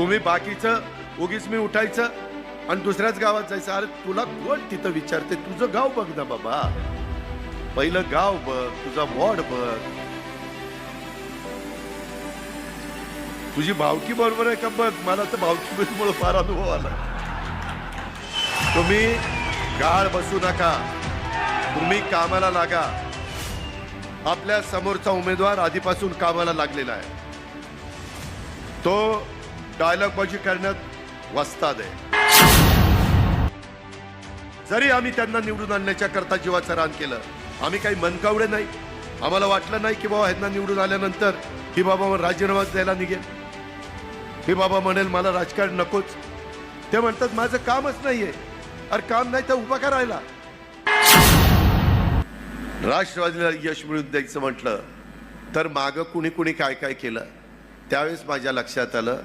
तुम्ही बाकीचं उगीच मी उठायचं आणि दुसऱ्याच गावात जायचं. अरे तुला कोण तिथं विचारते? तुझं गाव बघ ना बाबा. पहिलं गाव बघ तुझा वॉर्ड बघ. तुझी भावकी बरोबर आहे का बघ? मला तर भावकीमुळे फार अनुभव आला. तुम्ही गाळ बसू नका. तुम्ही कामाला लागा. आपल्या समोरचा उमेदवार आधीपासून कामाला लागलेला आहे. तो डायलॉगबाजी करण्यात वस्ताद आहे. जरी आम्ही त्यांना निवडून आणण्याच्या करता जीवाचं रान केलं आम्ही काही मनकावडे नाही. आम्हाला वाटलं नाही की बाबा ह्यांना निवडून आल्यानंतर ही बाबा राजीनामा द्यायला निघेल. ही बाबा म्हणेल मला राजकारण नकोच. ते म्हणतात माझं कामच नाहीये. अरे काम नाही तर उभा करायला. राष्ट्रवादीला यश मिळून द्यायचं म्हटलं तर मागं कुणी कुणी काय काय केलं त्यावेळेस माझ्या लक्षात आलं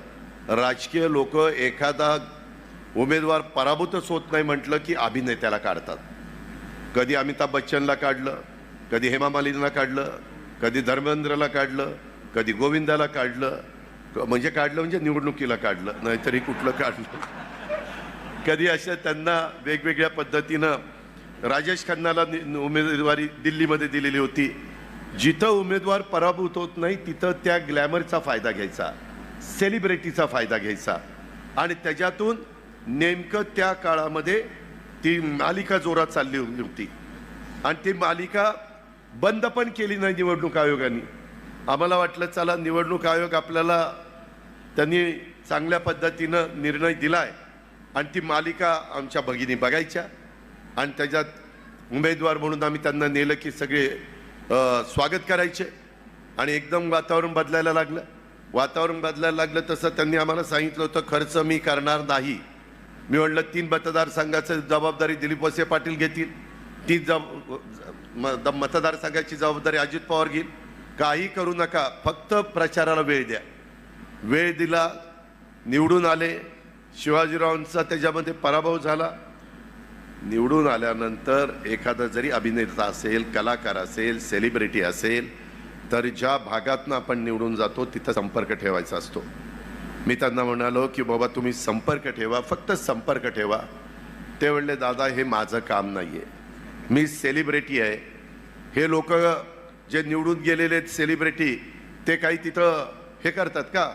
राजकीय लोक एखादा उमेदवार पराभूतच होत नाही म्हटलं की अभिनेत्याला काढतात. कधी अमिताभ बच्चनला काढलं कधी हेमा मालिनीला काढलं कधी धर्मेंद्रला काढलं कधी गोविंदाला काढलं म्हणजे काढलं म्हणजे निवडणुकीला काढलं नाहीतरी कुठलं काढलं. कधी अशा त्यांना वेगवेगळ्या पद्धतीनं राजेश खन्नाला उमेदवारी दिल्लीमध्ये दिलेली होती. जिथं उमेदवार पराभूत होत नाही तिथं त्या ग्लॅमरचा फायदा घ्यायचा. सेलिब्रिटीचा फायदा घ्यायचा. आणि त्याच्यातून नेमकं त्या काळामध्ये ती मालिका जोरात चालली होती. आणि ती मालिका बंद पण केली नाही निवडणूक आयोगाने. आम्हाला वाटलं चला निवडणूक आयोग आपल्याला त्यांनी चांगल्या पद्धतीनं निर्णय दिलाय. आणि ती मालिका आमच्या भगिनी बघायच्या. आणि त्याच्यात उमेदवार म्हणून आम्ही त्यांना नेलं की सगळे स्वागत करायचे. आणि एकदम वातावरण बदलायला लागलं. वातावरण बदलायला लागलं तसं त्यांनी आम्हाला सांगितलं होतं खर्च मी करणार नाही. मी म्हणलं तीन मतदारसंघाचं जबाबदारी दिलीप वसे पाटील घेतील. ती जब म- द- मतदारसंघाची जबाबदारी अजित पवार घेईल. काही करू नका फक्त प्रचाराला वेळ द्या. वेळ दिला निवडून आले. शिवाजीरावांचा त्याच्यामध्ये पराभव झाला. निवडून आल्यानंतर एखादा जरी अभिनेता असेल कलाकार असेल सेलिब्रिटी असेल तर ज्या भागातनं आपण निवडून जातो तिथं संपर्क ठेवायचा असतो. मी त्यांना म्हणालो की बाबा तुम्ही संपर्क ठेवा फक्त संपर्क ठेवा. ते म्हणले दादा हे माझं काम नाही आहे मी सेलिब्रिटी आहे. हे लोक जे निवडून गेलेले आहेत सेलिब्रिटी ते काही तिथं हे करतात का?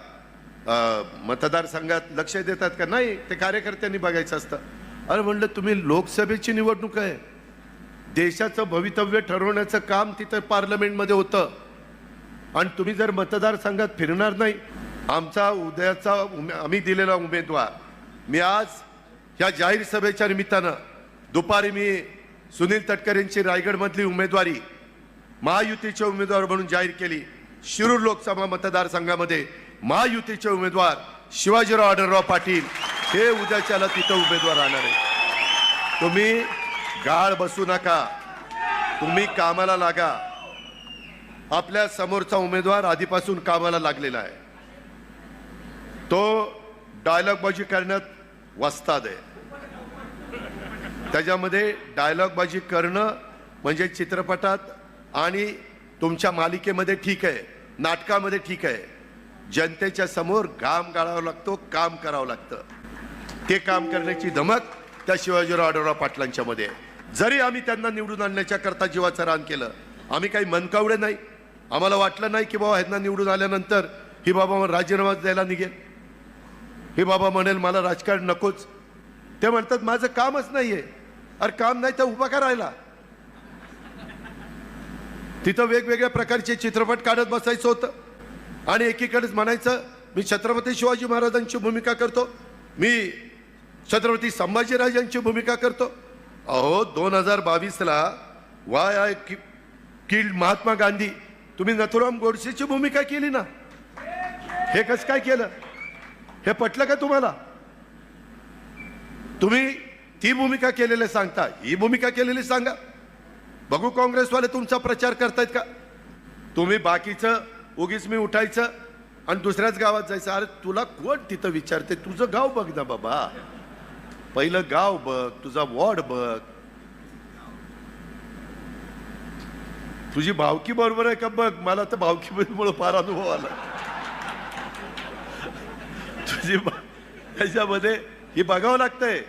मतदारसंघात लक्ष देतात का? नाही ते कार्यकर्त्यांनी बघायचं असतं. अरे म्हणलं तुम्ही लोकसभेची निवडणूक आहे. देशाचं भवितव्य ठरवण्याचं काम तिथं पार्लमेंटमध्ये होतं. आणि तुम्ही जर मतदारसंघात फिरणार नाही आमचा उद्याचा उमे आम्ही दिलेला उमेदवार. मी आज ह्या जाहीर सभेच्या निमित्तानं दुपारी मी सुनील तटकरेंची रायगडमधली उमेदवारी महायुतीचे उमेदवार म्हणून जाहीर केली. शिरूर लोकसभा मतदारसंघामध्ये महायुतीचे उमेदवार शिवाजीराव आढळराव पाटील हे उद्याच्याला तिथं उमेदवार राहणार आहे तुम्ही गाळ बसू नका. तुम्ही कामाला लागा. आपल्या समोरचा उमेदवार आधीपासून कामाला लागलेला आहे. तो डायलॉगबाजी करण्यात वस्ताद आहे. त्याच्यामध्ये डायलॉगबाजी करणं म्हणजे चित्रपटात आणि तुमच्या मालिकेमध्ये ठीक आहे नाटकामध्ये ठीक आहे. जनतेच्या समोर घाम गाळावा लागतो काम करावं लागतं. ते काम करण्याची धमक त्या शिवाजीराव आढळराव पाटलांच्या मध्ये. आहे. जरी आम्ही त्यांना निवडून आणण्याच्या करता जीवाचं रान केलं आम्ही काही मनकावडे नाही. आम्हाला वाटलं नाही की बाबा ह्यांना निवडून आल्यानंतर ही बाबा राजीनामा द्यायला निघेल. ही बाबा म्हणेल मला राजकारण नकोच. ते म्हणतात माझं कामच नाही आहे अरे काम नाही तर उभा करायला. तिथं वेगवेगळ्या प्रकारचे चित्रपट काढत बसायचं होतं. आणि एकीकडेच म्हणायचं मी छत्रपती शिवाजी महाराजांची भूमिका करतो. मी छत्रपती संभाजीराजांची भूमिका करतो. अहो दोन हजार बावीसला why I killed Mahatma Gandhi तुम्ही नथुराम गोडसेची भूमिका केली ना? हे कसं काय केलं? हे पटलं का तुम्हाला? तुम्ही ती भूमिका केलेली सांगता ही भूमिका केलेली सांगा. बघू काँग्रेसवाले तुमचा प्रचार करतायत का? तुम्ही बाकीचं उगीच मी उठायचं आणि दुसऱ्याच गावात जायचं. अरे तुला कोण तिथं विचारते तुझं गाव बघ ना बाबा. पहिलं गाव बघ तुझा वॉर्ड बघ. तुझी भावकी बरोबर आहे का बघ? मला तर भावकीमुळे फार अनुभव आला. तुझी बा- त्याच्यामध्ये हे बघावं लागतंय.